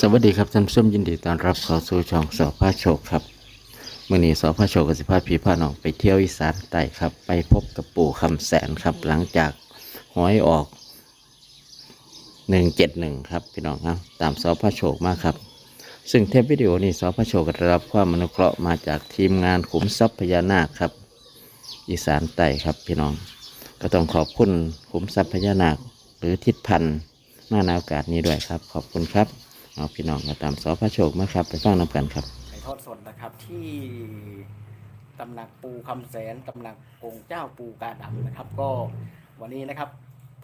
สวัสดีครับท่านผู้ชมยินดีต้อนรับเข้าสู่ช่องสอพาโชคครับมื่อนี้สอพาโชคกับสิพาพีพาน้องไปเที่ยวอีสานใต้ครับ ไปพบกับปู่คำแสนครับ หลังจากหวยออกหนึ่งเจ็ดหนึ่งครับพี่น้องครับตามสอพาโชคมากครับ ซึ่งเทปวิดีโอนี้สอพาโชคกได้รับความอนุเคราะห์มาจากทีมงานขุมทรัพย์พญานาคครับ อีสานใต้ครับพี่น้อง ก็ต้องขอบคุณขุมทรัพย์พญานาค หรือทิศพันธ์มาในโอกาสนี้ด้วยครับ ขอบคุณครับ เอาพี่น้องมาตามสอพระโชคมาครับ ไปฟังน้ำกันครับถ่ทอดสดนะครับที่ตำหนักปูคำแสนตำหนักองค์เจ้าปูกาดำนะครับ ก็วันนี้นะครับ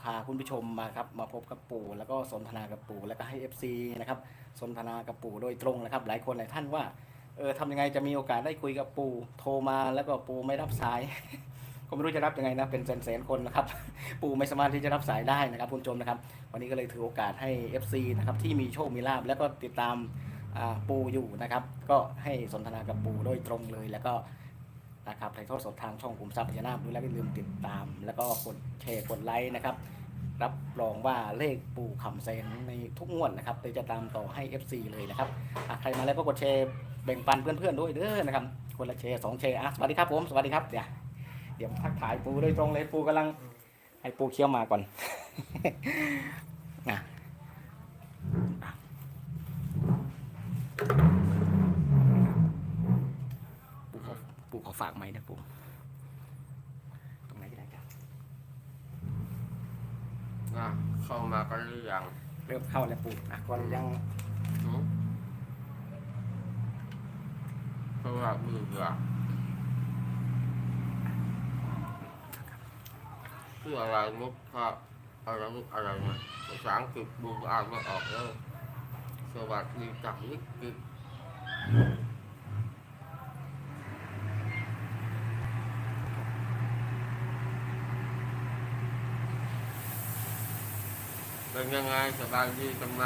พาคุณผู้ชมมาครับมาพบกับปู่แล้วก็สนทนากับปู่แล้วก็ให้ FC นะครับสนทนากับปู่โดยตรงนะครับ หลายคนหลายท่านว่าเออทำยังไงจะมีโอกาสได้คุยกับปู่โทรมาแล้วก็ปู่ไม่รับสาย ก็ไม่รู้จะรับยังไงนะเป็นแสนๆคนนะครับ ปู่ไม่สามารถที่จะรับสายได้นะครับคุณผู้ชมนะครับ วันนี้ก็เลยถือโอกาสให้ FC นะครับที่มีโชคมีลาบแล้วก็ติดตามปูอยู่นะครับ ก็ให้สนทนากับปูโดยตรงเลย แล้วก็นะครับถ่ายทอดสดทางช่องกลุ่มทรัพย์พญานาคด้วยแล้วก็อย่าลืมติดตาม แล้วก็กดแชร์กดไลค์นะครับ รับรองว่าเลขปูคำแสนในทุกงวดนะครับเดี๋ยวจะตามต่อให้ FC เลยนะครับใครมาแล้วก็กดแชร์แบ่งปันเพื่อนๆด้วยเด้อนะครับคนละแชร์สองแชร์อะสวัสดีครับผมสวัสดีครับเดี๋ยว เดี๋ยวทักทายปูโดยตรงเลยปูกำลังให้ปูเคี้ยวหมากก่อนอะปู่ขอปู่ขอฝากไหมค์นะปู่ตรงไหนก็ได้ครับอะเข้ามากันหรือยังเริ่มเข้าแล้วปู่อะก่อนยังหือเพราะว่ามือเบื่อ คืออะไรมุกครับอะไรมุกอะไรมาภาษาอังกฤษบูอ่านไม่ออกแล้วสวัสดีจากนิกกิเป็นยังไงสบายดีกันไหม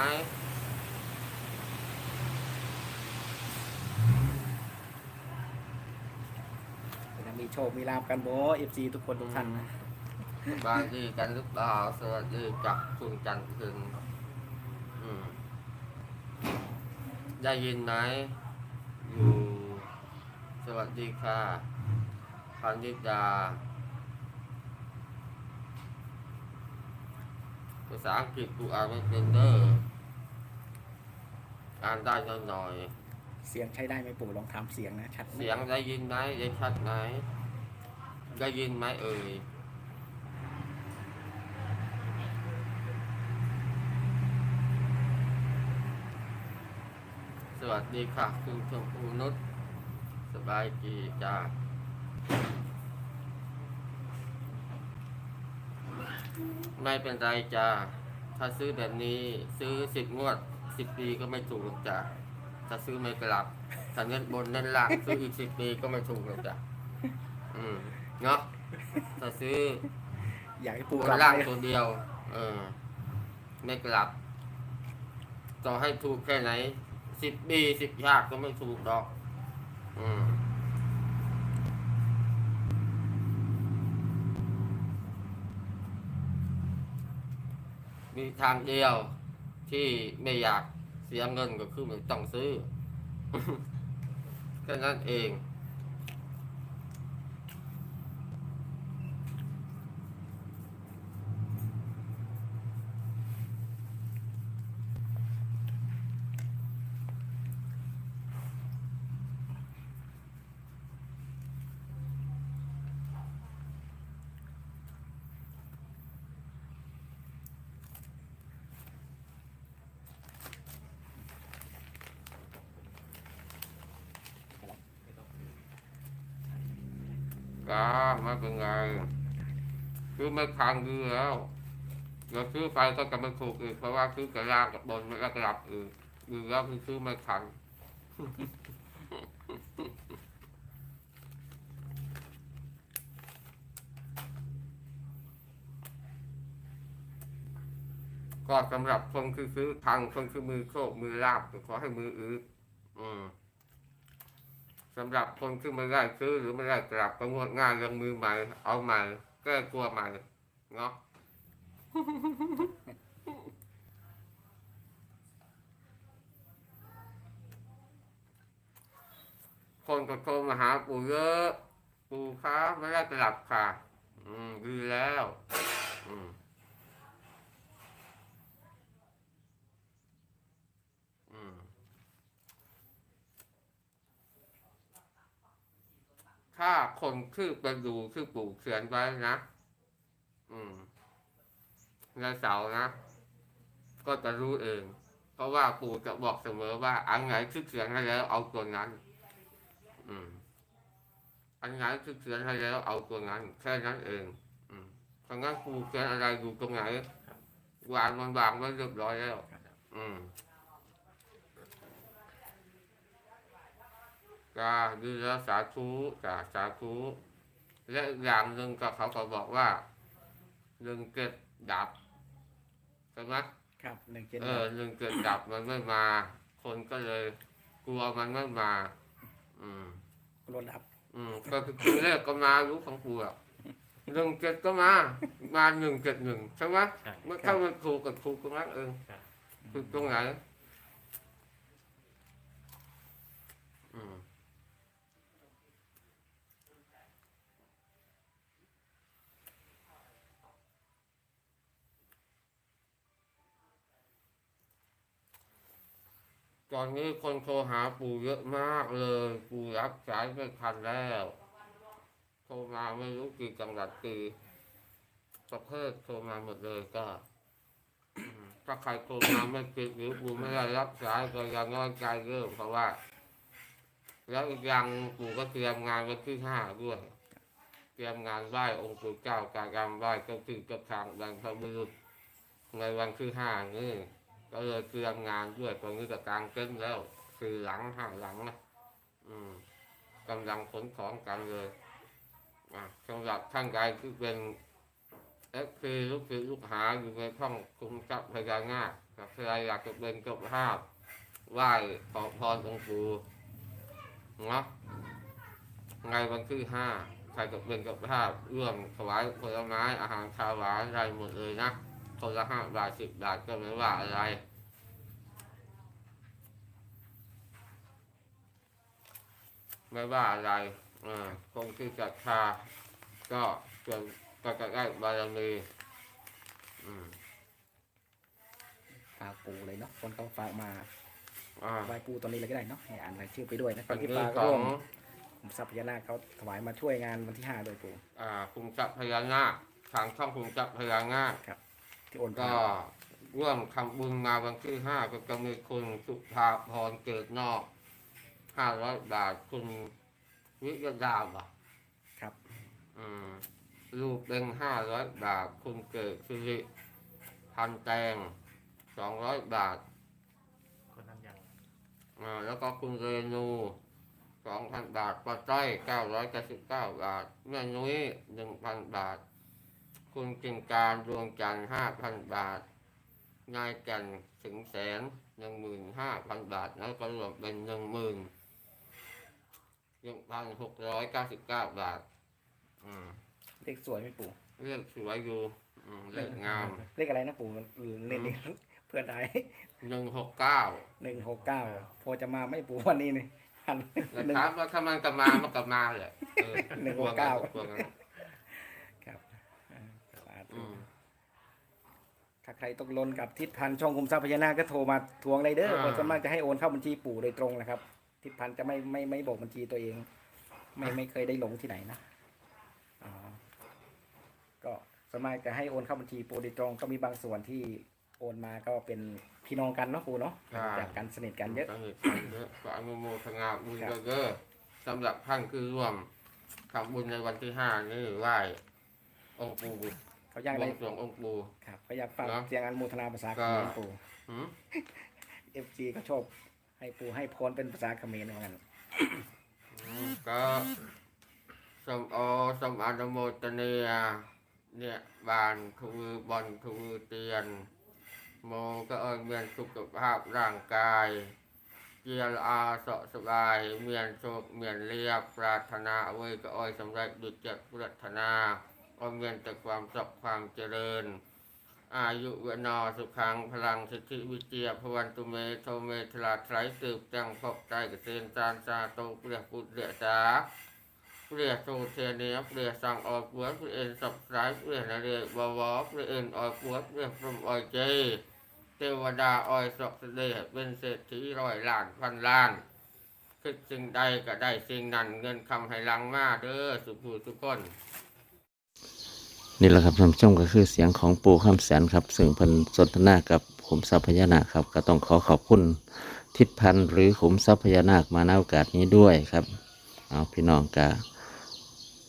จะมีโชค มีลาบกันโบเอฟซีทุกคนทุกท่านนะ บางทีกันหรือเปล่าสวัสดีจากคุณจันทร์คืนอืมได้ยินไหมอยู่ สวัสดีค่ะพันธิดา ภาษาอังกฤษกูอ่านไม่เป็นเด้ออ่านได้น้อยหน่อย เสียงใช้ได้ไหมปู่ลองถามเสียงนะชัดไหมเสียงได้ยินไหมได้ชัดไหมได้ยินไหมเอ่ย ส วัสดีค่ะคุณชมพูนุชสบายดีจ้าไม่เป็นไรจ้าถ้าซื้อแบบนี้ซื้อสิบงวดสิบปีก็ไม่ถูกหรอกจ้าถ้าซื้อไม่กลับถ้าเน้นบนเน้นล่างซื้ออีกสิบปีก็ไม่ถูกหรอกจ้าอืมเนาะถ้าซื้ออยากให้ปู่ตัวกลับล่างไปตัวเดียว เออ ไม่กลับ ต่อให้ถูกแค่ไหน สิบปีสิบยากก็ไม่ถูกดอก อืมมีทางเดียวที่ไม่อยากเสียเงินก็คือไม่ต้องซื้อแค่นั้นเอง ก็ไม่เป็นไงคือไม่พังดีแล้วเดี๋ยวซื้อไปก็จะไม่ถูกอีกเพราะว่าซื้อกระลากับบนมันก็กลับอีกดีแล้วคือซื้อไม่พังก็สำหรับคนคือซื้อพังคนคือมือโชคมือลาบขอให้มืออืออืม สำหรับคนที่ไม่ได้ซื้อหรือไม่ได้กลับก็งวดหน้าลงมือใหม่เอาใหม่แก้กลัวใหม่เนาะคนก็โทรมาหาปู่เยอะ ปู่ครับไม่ได้กลับค่ะ อืมดีแล้ว อืม ถ้าคนคือไปดูคือปู่เขียนไว้นะ อืมในเสานะ ก็จะรู้เอง เพราะว่าปู่จะบอกเสมอว่า อันไหนคือเขียนให้แล้ว เอาตัวนั้น อืม อันไหนคือเขียนให้แล้ว เอาตัวนั้นแค่นั้นเอง อืมเพราะงั้นปู่เขียนอะไรอยู่ตรงไหนวางมันวางไว้เรียบร้อยแล้ว อืม ก็ดีแล้วสาธุจ้าสาธุและอีกอย่างหนึ่งก็เขาก็บอกว่าเรื่องเกิดดับใช่ไหมครับหนึ่งเจ็ดเออเรื่องเกิดดับมันไม่มา คนก็เลยกลัวมันไม่มา อืมรถดับ อืมก็คือคือเลขก็มารู้ของกูอะหนึ่งเจ็ดก็มา มาหนึ่งเจ็ดหนึ่งใช่ไหมใช่เมื่อเข้ามันถูกกับถูกตรงนั้นเองครับถูกตรงไหน ตอนนี้คนโทรหาปู่เยอะมากเลย ปู่รับสายไม่ทันแล้ว โทรมาไม่รู้กี่จังหวัดกี่ประเภทโทรมาหมดเลยก็ถ้าใครโทรมาไม่ติดหรือปู่ไม่ได้รับสายก็ยังน้อยใจเริ่มเพราะว่า แล้วย่างปู่ก็เตรียมงานวันที่ห้าด้วย เตรียมงานไหว้องค์ปู่เจ้าการกรรไหว้เจ้าที่เจ้าทางบรรพบุรุษในวันที่ห้านี่ ก็เลยเตรียมงานด้วยตอนนี้ก็กลางเต้นท์แล้วคือหลังห้าหลังนะอืมกำลังขนของกันเลยอะสำหรับท่านใดที่เป็นเอฟซีลูกศิษย์ลูกหาอยู่ในช่องคุ้มทรัพย์พญานาคกับใครอยากจะเป็นเจ้าภาพไหว้ขอพรองค์ปู่เนาะในวันที่ห้าใครจะเป็นเจ้าภาพร่วมถวายผลไม้อาหารคาวหวานได้หมดเลยนะ คนละห้าบาทสิบบาทก็ไม่ว่าอะไร ไม่ว่าอะไรอ่าคงที่ศรัทธาก็จนก็จะได้บารมีอืมฝากปูเลยเนาะคนเขาฝากมาอ่าไหว้ปูตอนนี้เลยก็ได้เนาะให้อ่านรายชื่อไปด้วยนะคอันนที่นี้ฝากขอร่วงมผมทรัพย์พญานาคเขาถวายมาช่วยงานวันที่ห้าโดยปูอ่าคุมทรัพย์พญานาคทางช่องคุมทรัพย์พญานาค ที่โอนก็มาร่วมทำบุญมาวันที่ห้าก็จะมีคุณสุภาพรเกิดนอกห้าร้อยบาทคุณวิยดาบอะครับอืมลูกเป็นห้าร้อยบาท คุณเกิดสิริพันแตงสองร้อยบาทคนนั้นยังอ่าแล้วก็คุณเรนูสองพันบาทป้าต้อยเก้าร้อยเก้าสิบเก้าบาทแม่นุ้ยหนึ่งพันบาท คุณกิ่งการดวงจันทร์ห้าพันบาท นายจันทร์ถึงแสนหนึ่งหมื่นห้าพันบาท แล้วก็รวมเป็นหนึ่งหมื่นหนึ่งพันหกร้อยเก้าสิบเก้าบาท อืมเลขสวยไหมปูเรื่องสวยอยู่อืมเลขงามเลขอะไรนะปูเล่นนี่เพื่อนได้หนึ่งหกเก้าหนึ่งหกเก้าพอจะมาไม่ปูวันนี้นี่หันแต่หนึ่งถามว่าถ้ามันกลับมามันกลับมาเลยเออหนึ่งหกเก้าพวงนั้น ครับอ่าสาธุ อืม ถ้า ใครตกลนกับทิศพันธ์ช่องคุมทรัพย์พญานาคก็โทรมาทวงเลยเด้ออ่า คนส่วนมากจะให้โอนเข้าบัญชีปู่โดยตรงนะครับ ทิศพันธ์จะไม่ไม่ไม่บอกบัญชีตัวเอง ไม่ไม่เคยได้หลงที่ไหนนะอ๋อก็ส่วนมากจะให้โอนเข้าบัญชีปู่โดยตรง ก็มีบางส่วนที่โอนมาก็เป็นพี่น้องกันเนาะปู่เนาะจากกันสนิทกันเยอะสนิทกันเยอะก็อนุโมทนาบุญครับ เยอะๆสำหรับท่านคือร่วมทำบุญในวันที่ห้านี่ไหว้องค์ปู่ เขาอยากบวได้งสรวงองค์ปู่ ครับเขาอยากฟังเนอะเสียงอันโมทนาภาษาเขก็มรปู่หืมเอฟซีก็ชอบให้ปู่ให้พรเป็นภาษาเขมรเหมือนกันอืมก็สมโอสมอนุโมทเนียเนี่ยบานทูบอลทูเตียน โมก็เอยเมียนสุขภาพร่างกายเจียรอาเสาะสบาย เมียนโชคเมียนเรียบปรารถนาเอาไว้ก็เอยสำเร็จดุจจปรารถนาเอยเมียนแต่ความสุขความเจริญ อายุเวโนสุขังพลังสิทธิวิเจียพวันตุเมโทเมทลาไตรสืบจังพบใจเกษตรจานซาโตเปรียปุตเดียจาเปรียโซเทเนียเปรียสังออกบวชเปรียเอ็นสับสายเปรียนาเรียบวอเปรียเอ็นออกบวชเปรียพรมออยเจเทวดาออยสกเสดเป็นเศรษฐีร้อยล้านพันล้านคิดสิ่งใดก็ได้สิ่งนั้นเงินคำให้ลังมาเด้อสุภูทุกคน นี่แหละครับท่านผู้ชมก็คือเสียงของปู่คำแสนครับซึ่งเพิ่นสนทนากับขุมทรัพย์พญานาคครับก็ต้องขอขอบคุณทิศพันธ์หรือขุมทรัพย์พญานาคมาในโอกาสนี้ด้วยครับเอาพี่น้องกา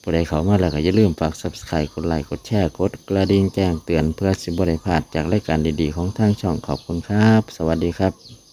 ผู้ใดเขามาแล้วก็อย่าลืมฝาก subscribe กดไลค์กดแชร์กดกระดิ่งแจ้งเตือนเพื่อสิบได้พลาดจากรายการดีๆ ของทางช่องขอบคุณครับ สวัสดีครับ